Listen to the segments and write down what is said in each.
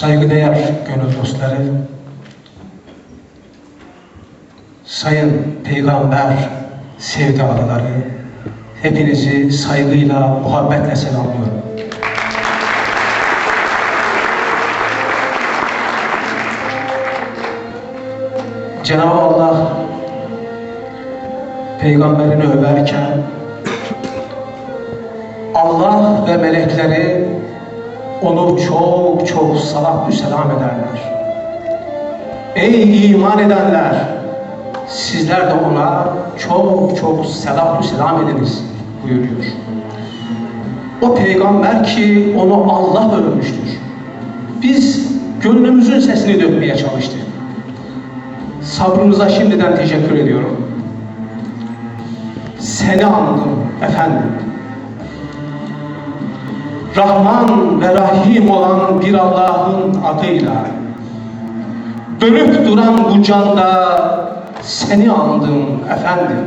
Saygıdeğer gönül dostları, sayın peygamber sevdalıları, hepinizi saygıyla, muhabbetle selamlıyorum. Cenab-ı Allah peygamberini överken Allah ve melekleri onu çok çok salat selam ederler. Ey iman edenler! Sizler de ona çok çok selam selam ediniz buyuruyor. O peygamber ki onu Allah övmüştür. Biz gönlümüzün sesini dökmeye çalıştık. Sabrınıza şimdiden teşekkür ediyorum. Seni andım efendim. Rahman ve Rahim olan bir Allah'ın adıyla dönüp duran bu canda seni andım efendim.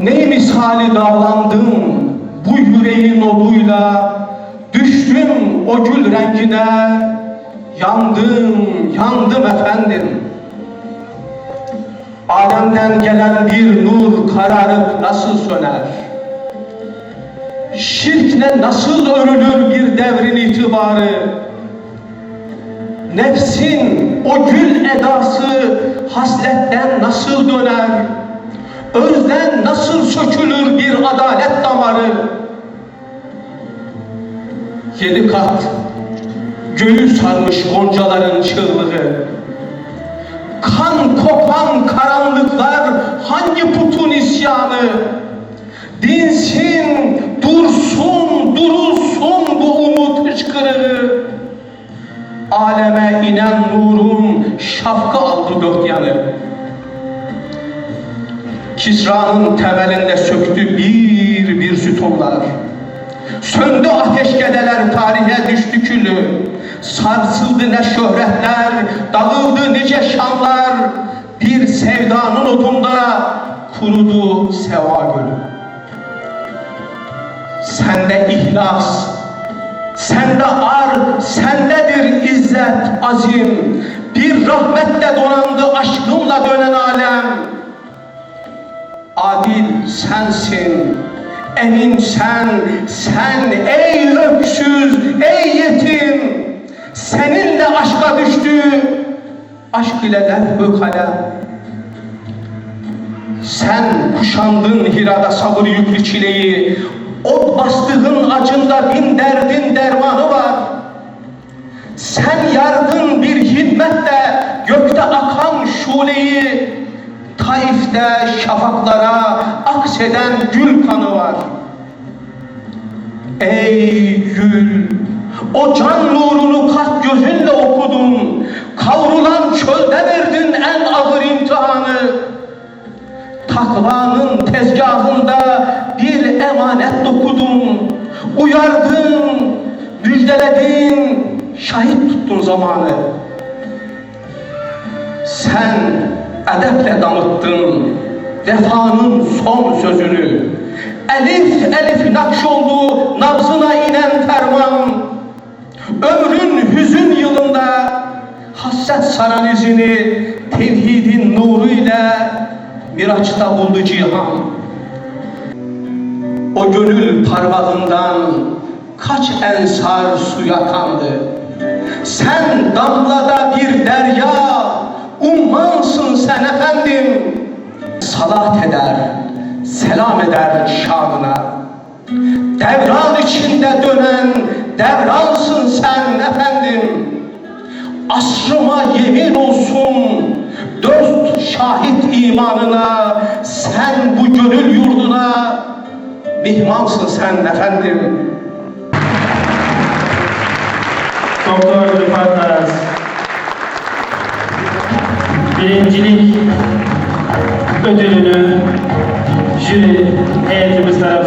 Ne misali davrandım bu yüreğin oduyla düştüm o gül rengine yandım yandım efendim. Alemden gelen bir nur kararıp nasıl söner? Şirkle nasıl örülür bir devrin itibarı? Nefsin o gül edası hasletten nasıl döner? Özden nasıl sökülür bir adalet damarı? Yedi kat göğü sarmış goncaların çığlığı. Kan kopan karanlıklar hangi putun isyanı? Dinsin, şafka aldı dört yanı. Kisra'nın temelinde söktü bir bir sütunlar. Söndü ateşkedeler tarihe düştü külü. Sarsıldı ne şöhretler, dağıldı nice şanlar. Bir sevdanın odunda kurudu seva gölü. Sende ihlas, sende ar, sendedir izzet, azim. Bir rahmetle donandı aşkınla dönen alem. Adil sensin, emin sen, sen ey öksüz, ey yetim. Seninle aşka düştü, aşk ile lehbü kalem. Sen kuşandın Hira'da sabır yüklü çileyi, Ot bastığın acında bin derdin dermanı var. Sen yardın hidmetle gökte akan şuleyi, Taif'te şafaklara akseden gül kanı var. Ey gül, o can nurunu kalp gözünle okudun, kavrulan çölde verdin en ağır imtihanı. Takvanın tezgahında bir emanet dokudun, uyardın, müjdeledin, şahit tuttun zamanı. Sen edeple damıttın vefanın son sözünü. Elif elif nakş oldu nabzına inen ferman. Ömrün hüzün yılında hasret saran izini tevhidin nuruyla Miraç'ta buldu cihan. O gönül parmağından kaç ensar suya kandı. Sen damlada bir derya, ummansın sen efendim. Salat eder, selam eder şanına. Devran içinde dönen devransın sen efendim. Asrıma yemin olsun dört şahit imanına sen bu gönül yurduna mihmansın sen efendim. Doktor Rıfat Aras. Birincilik ödülünü jüri heyetimizden